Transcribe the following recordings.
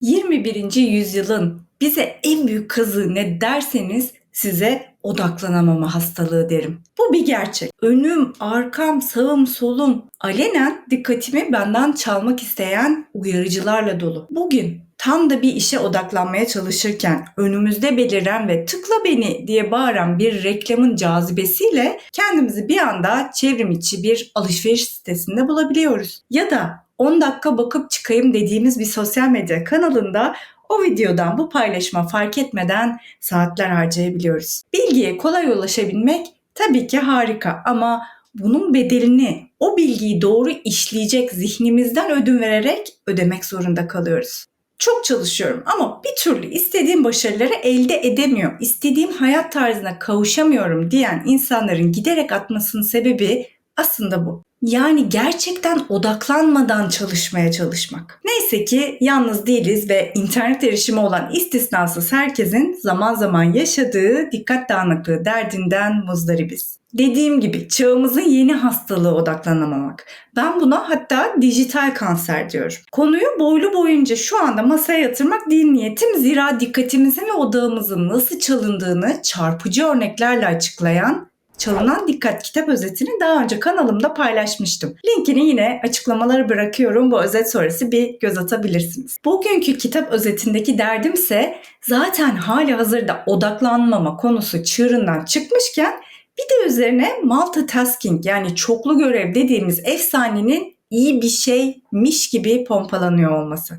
21. yüzyılın bize en büyük kazığı ne derseniz size odaklanamama hastalığı derim. Bu bir gerçek. Önüm, arkam, sağım, solum alenen dikkatimi benden çalmak isteyen uyarıcılarla dolu. Bugün tam da bir işe odaklanmaya çalışırken önümüzde beliren ve tıkla beni diye bağıran bir reklamın cazibesiyle kendimizi bir anda çevrim içi bir alışveriş sitesinde bulabiliyoruz. Ya da 10 dakika bakıp çıkayım dediğimiz bir sosyal medya kanalında o videodan bu paylaşıma fark etmeden saatler harcayabiliyoruz. Bilgiye kolay ulaşabilmek tabii ki harika ama bunun bedelini o bilgiyi doğru işleyecek zihnimizden ödün vererek ödemek zorunda kalıyoruz. Çok çalışıyorum ama bir türlü istediğim başarıları elde edemiyor, istediğim hayat tarzına kavuşamıyorum diyen insanların giderek atmasının sebebi aslında bu. Yani gerçekten odaklanmadan çalışmaya çalışmak. Neyse ki yalnız değiliz ve internet erişimi olan istisnasız herkesin zaman zaman yaşadığı dikkat dağınıklığı derdinden muzdaribiz. Dediğim gibi çağımızın yeni hastalığı odaklanamamak. Ben buna hatta dijital kanser diyorum. Konuyu boylu boyunca şu anda masaya yatırmak değil niyetim. Zira dikkatimizin ve odağımızın nasıl çalındığını çarpıcı örneklerle açıklayan Çalınan Dikkat kitap özetini daha önce kanalımda paylaşmıştım. Linkini yine açıklamalara bırakıyorum. Bu özet sonrası bir göz atabilirsiniz. Bugünkü kitap özetindeki derdimse zaten hali hazırda odaklanmama konusu çığırından çıkmışken bir de üzerine multitasking yani çoklu görev dediğimiz efsanenin iyi bir şeymiş gibi pompalanıyor olması.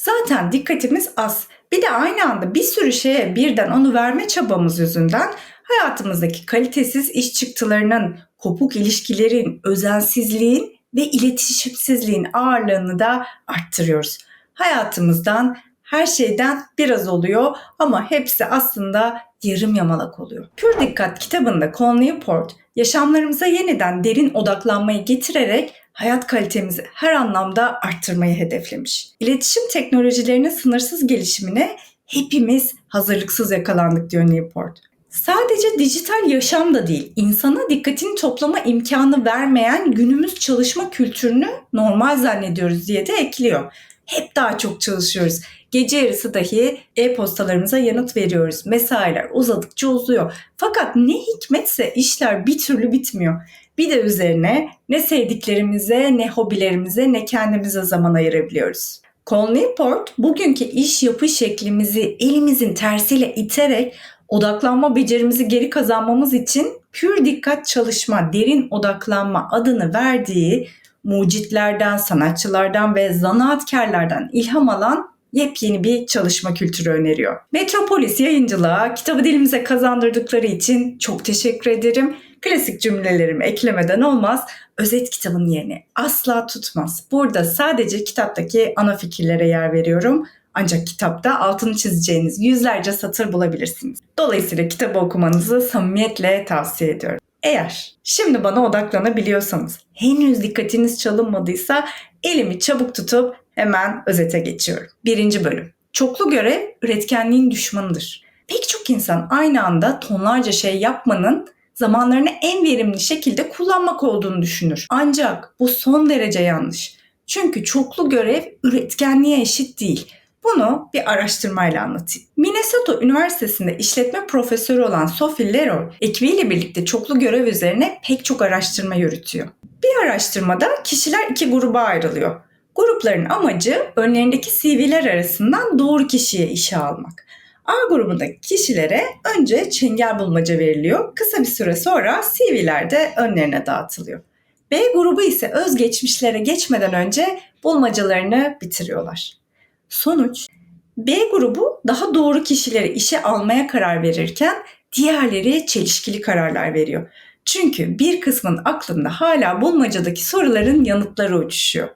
Zaten dikkatimiz az. Bir de aynı anda bir sürü şeye birden onu verme çabamız yüzünden hayatımızdaki kalitesiz iş çıktılarının, kopuk ilişkilerin, özensizliğin ve iletişimsizliğin ağırlığını da arttırıyoruz. Hayatımızdan her şeyden biraz oluyor ama hepsi aslında yarım yamalak oluyor. Pür Dikkat kitabında Cal Newport yaşamlarımıza yeniden derin odaklanmayı getirerek hayat kalitemizi her anlamda arttırmayı hedeflemiş. İletişim teknolojilerinin sınırsız gelişimine hepimiz hazırlıksız yakalandık diyor Newport. Sadece dijital yaşam da değil, insana dikkatini toplama imkanı vermeyen günümüz çalışma kültürünü normal zannediyoruz diye de ekliyor. Hep daha çok çalışıyoruz. Gece yarısı dahi e-postalarımıza yanıt veriyoruz. Mesailer uzadıkça uzuyor. Fakat ne hikmetse işler bir türlü bitmiyor. Bir de üzerine ne sevdiklerimize, ne hobilerimize, ne kendimize zaman ayırabiliyoruz. Col Newport bugünkü iş yapış şeklimizi elimizin tersiyle iterek odaklanma becerimizi geri kazanmamız için pür dikkat çalışma, derin odaklanma adını verdiği mucitlerden, sanatçılardan ve zanaatkarlardan ilham alan yepyeni bir çalışma kültürü öneriyor. Metropolis yayıncılığa kitabı dilimize kazandırdıkları için çok teşekkür ederim. Klasik cümlelerimi eklemeden olmaz. Özet kitabın yerini asla tutmaz. Burada sadece kitaptaki ana fikirlere yer veriyorum. Ancak kitapta altını çizeceğiniz yüzlerce satır bulabilirsiniz. Dolayısıyla kitabı okumanızı samimiyetle tavsiye ediyorum. Eğer şimdi bana odaklanabiliyorsanız, henüz dikkatiniz çalınmadıysa elimi çabuk tutup hemen özete geçiyorum. Birinci bölüm. Çoklu görev üretkenliğin düşmanıdır. Pek çok insan aynı anda tonlarca şey yapmanın zamanlarını en verimli şekilde kullanmak olduğunu düşünür. Ancak bu son derece yanlış. Çünkü çoklu görev üretkenliğe eşit değil. Bunu bir araştırmayla anlatayım. Minnesota Üniversitesi'nde işletme profesörü olan Sophie Leroy ekibiyle birlikte çoklu görev üzerine pek çok araştırma yürütüyor. Bir araştırmada kişiler iki gruba ayrılıyor. Grupların amacı önlerindeki CV'ler arasından doğru kişiye işe almak. A grubundaki kişilere önce çengel bulmaca veriliyor. Kısa bir süre sonra CV'ler de önlerine dağıtılıyor. B grubu ise özgeçmişlere geçmeden önce bulmacalarını bitiriyorlar. Sonuç B grubu daha doğru kişileri işe almaya karar verirken diğerleri çelişkili kararlar veriyor. Çünkü bir kısmın aklında hala bulmacadaki soruların yanıtları uçuşuyor.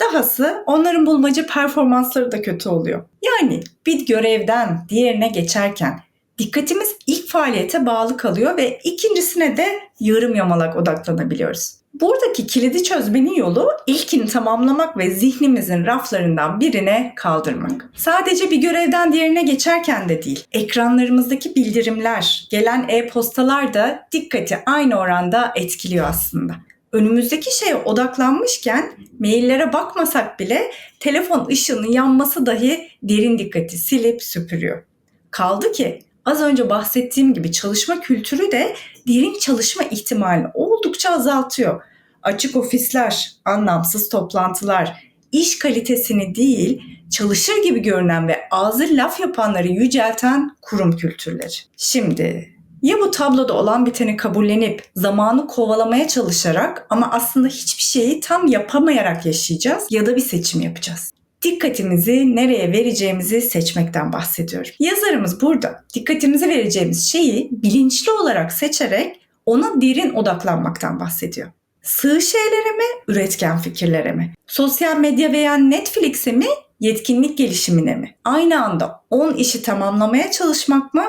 Dahası onların bulmaca performansları da kötü oluyor. Yani bir görevden diğerine geçerken dikkatimiz ilk faaliyete bağlı kalıyor ve ikincisine de yarım yamalak odaklanabiliyoruz. Buradaki kilidi çözmenin yolu ilkini tamamlamak ve zihnimizin raflarından birine kaldırmak. Sadece bir görevden diğerine geçerken de değil, ekranlarımızdaki bildirimler, gelen e-postalar da dikkati aynı oranda etkiliyor aslında. Önümüzdeki şeye odaklanmışken maillere bakmasak bile telefon ışığının yanması dahi derin dikkati silip süpürüyor. Kaldı ki az önce bahsettiğim gibi çalışma kültürü de derin çalışma ihtimalini oldukça azaltıyor. Açık ofisler, anlamsız toplantılar, iş kalitesini değil, çalışır gibi görünen ve ağzı laf yapanları yücelten kurum kültürleri. Şimdi ya bu tabloda olan biteni kabullenip zamanı kovalamaya çalışarak ama aslında hiçbir şeyi tam yapamayarak yaşayacağız ya da bir seçim yapacağız. Dikkatimizi nereye vereceğimizi seçmekten bahsediyorum. Yazarımız burada dikkatimizi vereceğimiz şeyi bilinçli olarak seçerek ona derin odaklanmaktan bahsediyor. Sığ şeylere mi, üretken fikirlere mi? Sosyal medya veya Netflix'e mi, yetkinlik gelişimine mi? Aynı anda 10 işi tamamlamaya çalışmak mı,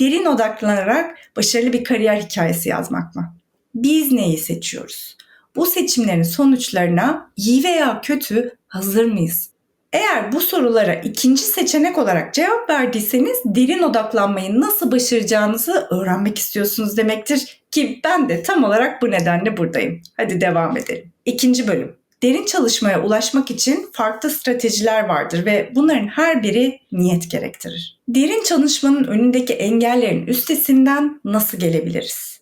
derin odaklanarak başarılı bir kariyer hikayesi yazmak mı? Biz neyi seçiyoruz? Bu seçimlerin sonuçlarına iyi veya kötü hazır mıyız? Eğer bu sorulara ikinci seçenek olarak cevap verdiyseniz derin odaklanmayı nasıl başaracağınızı öğrenmek istiyorsunuz demektir ki ben de tam olarak bu nedenle buradayım. Hadi devam edelim. İkinci bölüm. Derin çalışmaya ulaşmak için farklı stratejiler vardır ve bunların her biri niyet gerektirir. Derin çalışmanın önündeki engellerin üstesinden nasıl gelebiliriz?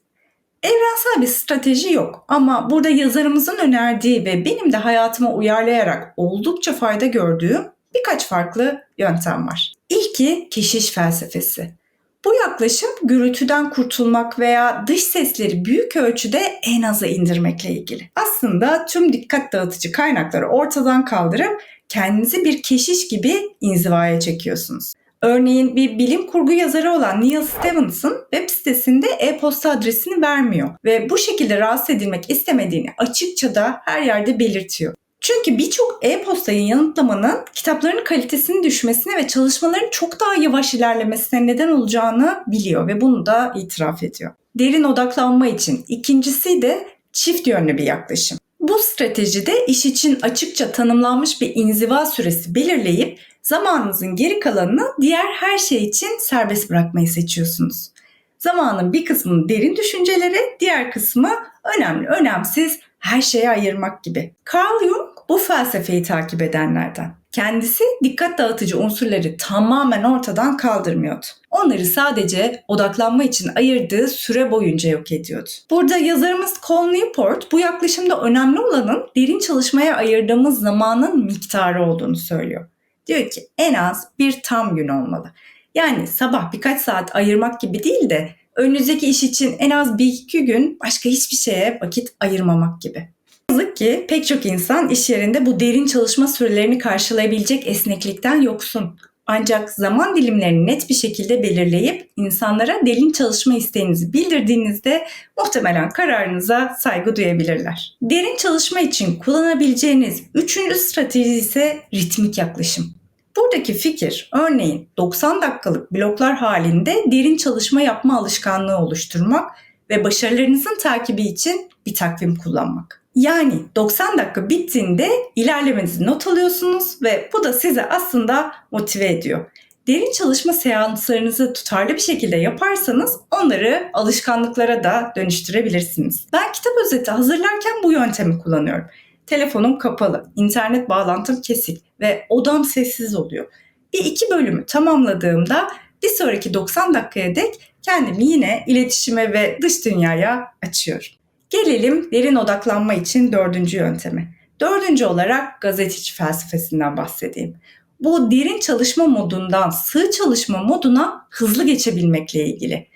Evrensel bir strateji yok ama burada yazarımızın önerdiği ve benim de hayatıma uyarlayarak oldukça fayda gördüğüm birkaç farklı yöntem var. İlki keşiş felsefesi. Bu yaklaşım gürültüden kurtulmak veya dış sesleri büyük ölçüde en aza indirmekle ilgili. Aslında tüm dikkat dağıtıcı kaynakları ortadan kaldırıp kendinizi bir keşiş gibi inzivaya çekiyorsunuz. Örneğin bir bilim kurgu yazarı olan Neil Stephenson web sitesinde e-posta adresini vermiyor ve bu şekilde rahatsız edilmek istemediğini açıkça da her yerde belirtiyor. Çünkü birçok e-postayı yanıtlamanın kitapların kalitesinin düşmesine ve çalışmaların çok daha yavaş ilerlemesine neden olacağını biliyor ve bunu da itiraf ediyor. Derin odaklanma için ikincisi de çift yönlü bir yaklaşım. Bu stratejide iş için açıkça tanımlanmış bir inziva süresi belirleyip zamanınızın geri kalanını diğer her şey için serbest bırakmayı seçiyorsunuz. Zamanın bir kısmını derin düşüncelere, diğer kısmı önemli, önemsiz her şeye ayırmak gibi. Carl Jung bu felsefeyi takip edenlerden. Kendisi dikkat dağıtıcı unsurları tamamen ortadan kaldırmıyordu. Onları sadece odaklanma için ayırdığı süre boyunca yok ediyordu. Burada yazarımız Cole Newport bu yaklaşımda önemli olanın derin çalışmaya ayırdığımız zamanın miktarı olduğunu söylüyor. Diyor ki en az bir tam gün olmalı. Yani sabah birkaç saat ayırmak gibi değil de önünüzdeki iş için en az bir iki gün başka hiçbir şeye vakit ayırmamak gibi. Yazık ki pek çok insan iş yerinde bu derin çalışma sürelerini karşılayabilecek esneklikten yoksun. Ancak zaman dilimlerini net bir şekilde belirleyip insanlara derin çalışma isteğinizi bildirdiğinizde muhtemelen kararınıza saygı duyabilirler. Derin çalışma için kullanabileceğiniz üçüncü strateji ise ritmik yaklaşım. Buradaki fikir örneğin 90 dakikalık bloklar halinde derin çalışma yapma alışkanlığı oluşturmak ve başarılarınızın takibi için bir takvim kullanmak. Yani 90 dakika bittiğinde ilerlemenizi not alıyorsunuz ve bu da sizi aslında motive ediyor. Derin çalışma seanslarınızı tutarlı bir şekilde yaparsanız onları alışkanlıklara da dönüştürebilirsiniz. Ben kitap özeti hazırlarken bu yöntemi kullanıyorum. Telefonum kapalı, internet bağlantım kesik ve odam sessiz oluyor. Bir iki bölümü tamamladığımda bir sonraki 90 dakikaya dek kendimi yine iletişime ve dış dünyaya açıyorum. Gelelim derin odaklanma için dördüncü yönteme. Dördüncü olarak gazeteci felsefesinden bahsedeyim. Bu derin çalışma modundan sığ çalışma moduna hızlı geçebilmekle ilgili.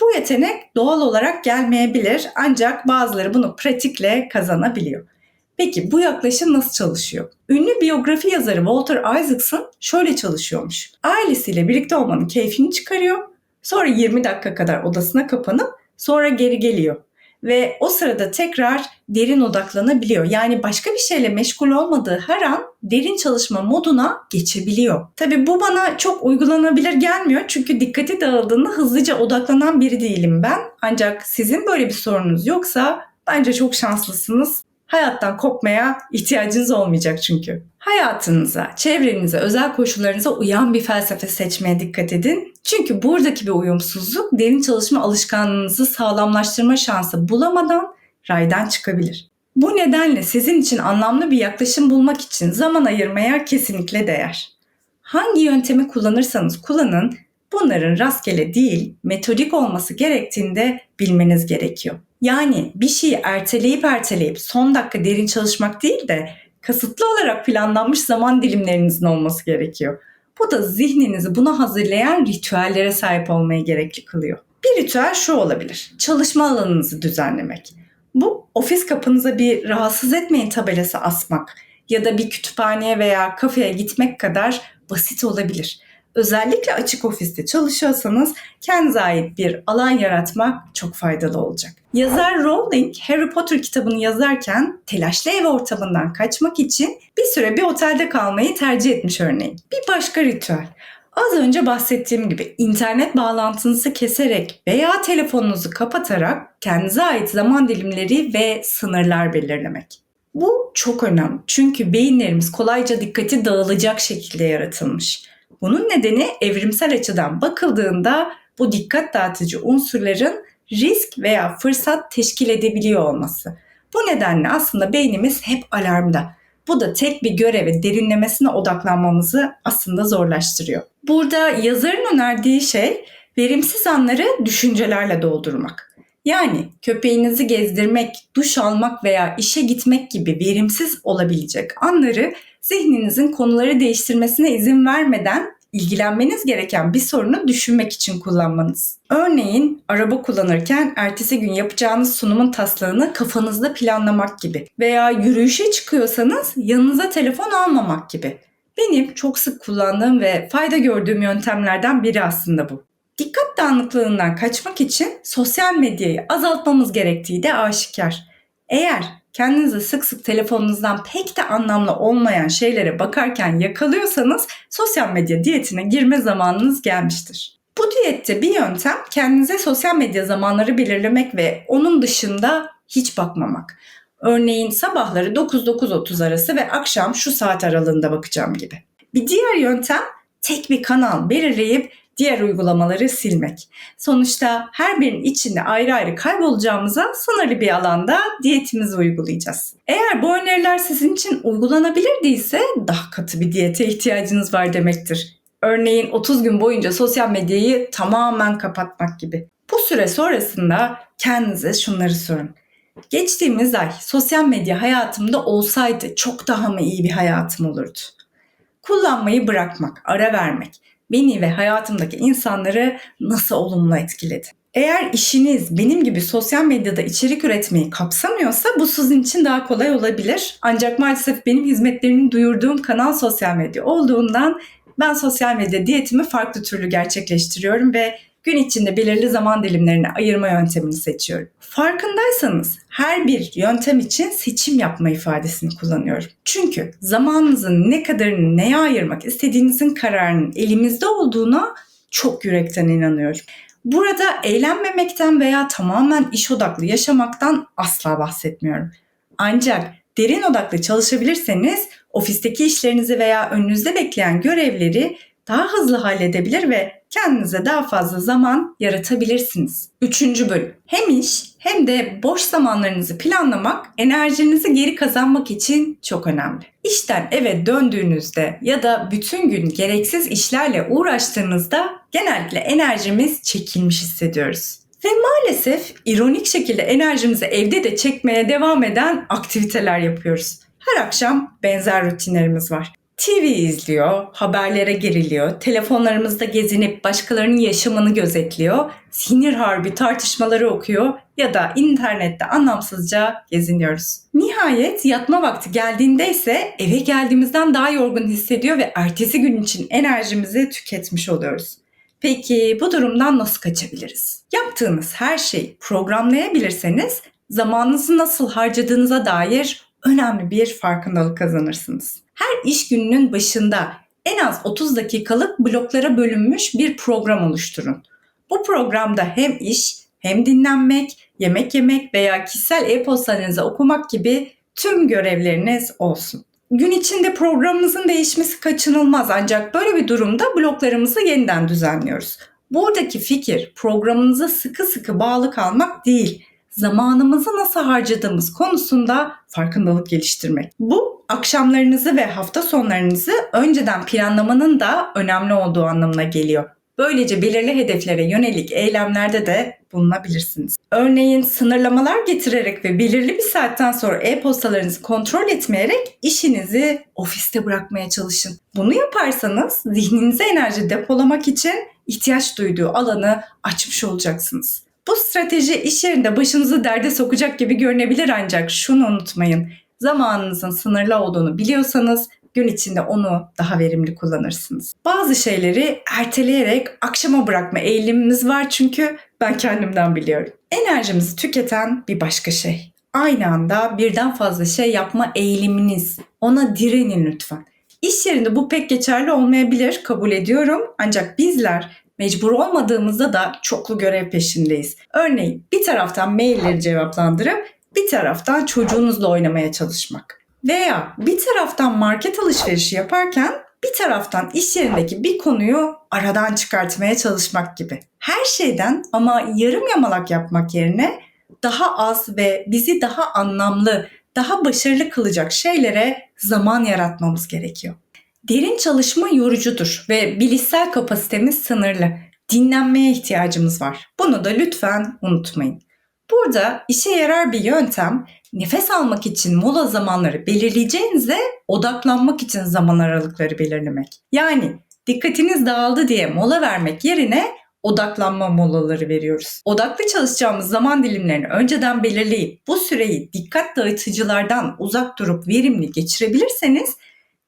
Bu yetenek doğal olarak gelmeyebilir ancak bazıları bunu pratikle kazanabiliyor. Peki bu yaklaşım nasıl çalışıyor? Ünlü biyografi yazarı Walter Isaacson şöyle çalışıyormuş. Ailesiyle birlikte olmanın keyfini çıkarıyor. Sonra 20 dakika kadar odasına kapanıp sonra geri geliyor ve o sırada tekrar derin odaklanabiliyor. Yani başka bir şeyle meşgul olmadığı her an derin çalışma moduna geçebiliyor. Tabii bu bana çok uygulanabilir gelmiyor çünkü dikkati dağıldığında hızlıca odaklanan biri değilim ben. Ancak sizin böyle bir sorunuz yoksa bence çok şanslısınız. Hayattan kopmaya ihtiyacınız olmayacak çünkü. Hayatınıza, çevrenize, özel koşullarınıza uyan bir felsefe seçmeye dikkat edin. Çünkü buradaki bir uyumsuzluk derin çalışma alışkanlığınızı sağlamlaştırma şansı bulamadan raydan çıkabilir. Bu nedenle sizin için anlamlı bir yaklaşım bulmak için zaman ayırmaya kesinlikle değer. Hangi yöntemi kullanırsanız kullanın, bunların rastgele değil, metodik olması gerektiğini de bilmeniz gerekiyor. Yani bir şeyi erteleyip erteleyip son dakika derin çalışmak değil de kasıtlı olarak planlanmış zaman dilimlerinizin olması gerekiyor. Bu da zihninizi buna hazırlayan ritüellere sahip olmayı gerekli kılıyor. Bir ritüel şu olabilir. Çalışma alanınızı düzenlemek. Bu ofis kapınıza bir rahatsız etmeyin tabelası asmak ya da bir kütüphaneye veya kafeye gitmek kadar basit olabilir. Özellikle açık ofiste çalışıyorsanız kendinize ait bir alan yaratmak çok faydalı olacak. Yazar Rowling Harry Potter kitabını yazarken telaşlı ev ortamından kaçmak için bir süre bir otelde kalmayı tercih etmiş örneğin. Bir başka ritüel. Az önce bahsettiğim gibi internet bağlantınızı keserek veya telefonunuzu kapatarak kendinize ait zaman dilimleri ve sınırlar belirlemek. Bu çok önemli çünkü beyinlerimiz kolayca dikkati dağılacak şekilde yaratılmış. Bunun nedeni evrimsel açıdan bakıldığında bu dikkat dağıtıcı unsurların risk veya fırsat teşkil edebiliyor olması. Bu nedenle aslında beynimiz hep alarmda. Bu da tek bir göreve derinlemesine odaklanmamızı aslında zorlaştırıyor. Burada yazarın önerdiği şey verimsiz anları düşüncelerle doldurmak. Yani köpeğinizi gezdirmek, duş almak veya işe gitmek gibi verimsiz olabilecek anları zihninizin konuları değiştirmesine izin vermeden ilgilenmeniz gereken bir sorunu düşünmek için kullanmanız. Örneğin araba kullanırken ertesi gün yapacağınız sunumun taslağını kafanızda planlamak gibi veya yürüyüşe çıkıyorsanız yanınıza telefon almamak gibi. Benim çok sık kullandığım ve fayda gördüğüm yöntemlerden biri aslında bu. Dikkat dağınıklığından kaçmak için sosyal medyayı azaltmamız gerektiği de aşikar. Eğer kendinizi sık sık telefonunuzdan pek de anlamlı olmayan şeylere bakarken yakalıyorsanız sosyal medya diyetine girme zamanınız gelmiştir. Bu diyette bir yöntem kendinize sosyal medya zamanları belirlemek ve onun dışında hiç bakmamak. Örneğin sabahları 9-9.30 arası ve akşam şu saat aralığında bakacağım gibi. Bir diğer yöntem tek bir kanal belirleyip diğer uygulamaları silmek. Sonuçta her birinin içinde ayrı ayrı kaybolacağımıza sınırlı bir alanda diyetimizi uygulayacağız. Eğer bu öneriler sizin için uygulanabilir değilse daha katı bir diyete ihtiyacınız var demektir. Örneğin 30 gün boyunca sosyal medyayı tamamen kapatmak gibi. Bu süre sonrasında kendinize şunları sorun. Geçtiğimiz ay sosyal medya hayatımda olsaydı çok daha mı iyi bir hayatım olurdu? Kullanmayı bırakmak, ara vermek beni ve hayatımdaki insanları nasıl olumlu etkiledi? Eğer işiniz benim gibi sosyal medyada içerik üretmeyi kapsamıyorsa bu sizin için daha kolay olabilir. Ancak maalesef benim hizmetlerimi duyurduğum kanal sosyal medya olduğundan ben sosyal medya diyetimi farklı türlü gerçekleştiriyorum ve gün içinde belirli zaman dilimlerine ayırma yöntemini seçiyorum. Farkındaysanız her bir yöntem için seçim yapma ifadesini kullanıyorum. Çünkü zamanınızın ne kadarını neye ayırmak istediğinizin kararının elimizde olduğuna çok yürekten inanıyorum. Burada eğlenmemekten veya tamamen iş odaklı yaşamaktan asla bahsetmiyorum. Ancak derin odaklı çalışabilirseniz ofisteki işlerinizi veya önünüzde bekleyen görevleri daha hızlı halledebilir ve kendinize daha fazla zaman yaratabilirsiniz. Üçüncü bölüm. Hem iş hem de boş zamanlarınızı planlamak enerjinizi geri kazanmak için çok önemli. İşten eve döndüğünüzde ya da bütün gün gereksiz işlerle uğraştığınızda genellikle enerjimiz çekilmiş hissediyoruz. Ve maalesef ironik şekilde enerjimizi evde de çekmeye devam eden aktiviteler yapıyoruz. Her akşam benzer rutinlerimiz var. TV izliyor, haberlere geriliyor, telefonlarımızda gezinip başkalarının yaşamını gözetliyor, sinir harbi tartışmaları okuyor ya da internette anlamsızca geziniyoruz. Nihayet yatma vakti geldiğinde ise eve geldiğimizden daha yorgun hissediyor ve ertesi gün için enerjimizi tüketmiş oluyoruz. Peki bu durumdan nasıl kaçabiliriz? Yaptığınız her şeyi programlayabilirseniz zamanınızı nasıl harcadığınıza dair önemli bir farkındalık kazanırsınız. Her iş gününün başında en az 30 dakikalık bloklara bölünmüş bir program oluşturun. Bu programda hem iş, hem dinlenmek, yemek yemek veya kişisel e-postanızı okumak gibi tüm görevleriniz olsun. Gün içinde programımızın değişmesi kaçınılmaz ancak böyle bir durumda bloklarımızı yeniden düzenliyoruz. Buradaki fikir programınıza sıkı sıkı bağlı kalmak değil, zamanımızı nasıl harcadığımız konusunda farkındalık geliştirmek. Bu akşamlarınızı ve hafta sonlarınızı önceden planlamanın da önemli olduğu anlamına geliyor. Böylece belirli hedeflere yönelik eylemlerde de bulunabilirsiniz. Örneğin sınırlamalar getirerek ve belirli bir saatten sonra e-postalarınızı kontrol etmeyerek işinizi ofiste bırakmaya çalışın. Bunu yaparsanız zihninize enerji depolamak için ihtiyaç duyduğu alanı açmış olacaksınız. Bu strateji iş yerinde başınızı derde sokacak gibi görünebilir ancak şunu unutmayın. Zamanınızın sınırlı olduğunu biliyorsanız gün içinde onu daha verimli kullanırsınız. Bazı şeyleri erteleyerek akşama bırakma eğilimimiz var çünkü ben kendimden biliyorum. Enerjimizi tüketen bir başka şey. Aynı anda birden fazla şey yapma eğiliminiz. Ona direnin lütfen. İş yerinde bu pek geçerli olmayabilir, kabul ediyorum. Ancak bizler mecbur olmadığımızda da çoklu görev peşindeyiz. Örneğin bir taraftan mailleri cevaplandırıp bir taraftan çocuğunuzla oynamaya çalışmak. Veya bir taraftan market alışverişi yaparken bir taraftan iş yerindeki bir konuyu aradan çıkartmaya çalışmak gibi. Her şeyden ama yarım yamalak yapmak yerine daha az ve bizi daha anlamlı, daha başarılı kılacak şeylere zaman yaratmamız gerekiyor. Derin çalışma yorucudur ve bilişsel kapasitemiz sınırlı. Dinlenmeye ihtiyacımız var. Bunu da lütfen unutmayın. Burada işe yarar bir yöntem nefes almak için mola zamanları belirleyeceğinize odaklanmak için zaman aralıkları belirlemek. Yani dikkatiniz dağıldı diye mola vermek yerine odaklanma molaları veriyoruz. Odaklı çalışacağımız zaman dilimlerini önceden belirleyip bu süreyi dikkat dağıtıcılardan uzak durup verimli geçirebilirseniz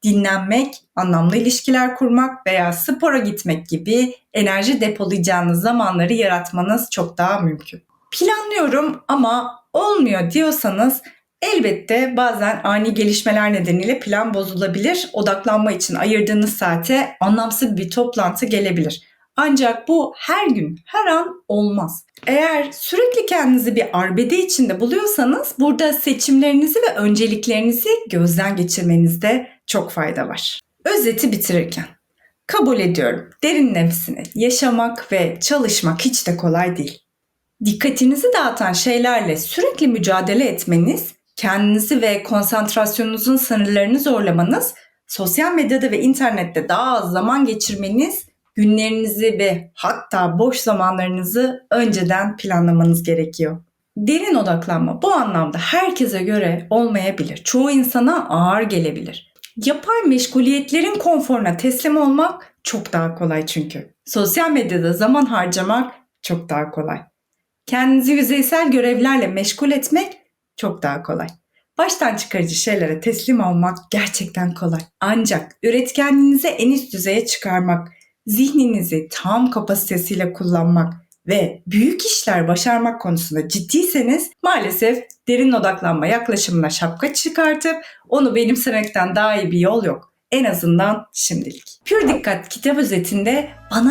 dinlenmek, anlamlı ilişkiler kurmak veya spora gitmek gibi enerji depolayacağınız zamanları yaratmanız çok daha mümkün. Planlıyorum ama olmuyor diyorsanız elbette bazen ani gelişmeler nedeniyle plan bozulabilir. Odaklanma için ayırdığınız saate anlamsız bir toplantı gelebilir. Ancak bu her gün, her an olmaz. Eğer sürekli kendinizi bir arbede içinde buluyorsanız burada seçimlerinizi ve önceliklerinizi gözden geçirmenizde çok fayda var. Özeti bitirirken kabul ediyorum. Derin nefsini yaşamak ve çalışmak hiç de kolay değil. Dikkatinizi dağıtan şeylerle sürekli mücadele etmeniz, kendinizi ve konsantrasyonunuzun sınırlarını zorlamanız, sosyal medyada ve internette daha az zaman geçirmeniz, günlerinizi ve hatta boş zamanlarınızı önceden planlamanız gerekiyor. Derin odaklanma bu anlamda herkese göre olmayabilir. Çoğu insana ağır gelebilir. Yapay meşguliyetlerin konforuna teslim olmak çok daha kolay çünkü. Sosyal medyada zaman harcamak çok daha kolay. Kendinizi yüzeysel görevlerle meşgul etmek çok daha kolay. Baştan çıkarıcı şeylere teslim olmak gerçekten kolay. Ancak üretkenliğinizi en üst düzeye çıkarmak, zihninizi tam kapasitesiyle kullanmak ve büyük işler başarmak konusunda ciddiyseniz maalesef derin odaklanma yaklaşımına şapka çıkartıp onu benimsemekten daha iyi bir yol yok. En azından şimdilik. Pür Dikkat kitap özetinde bana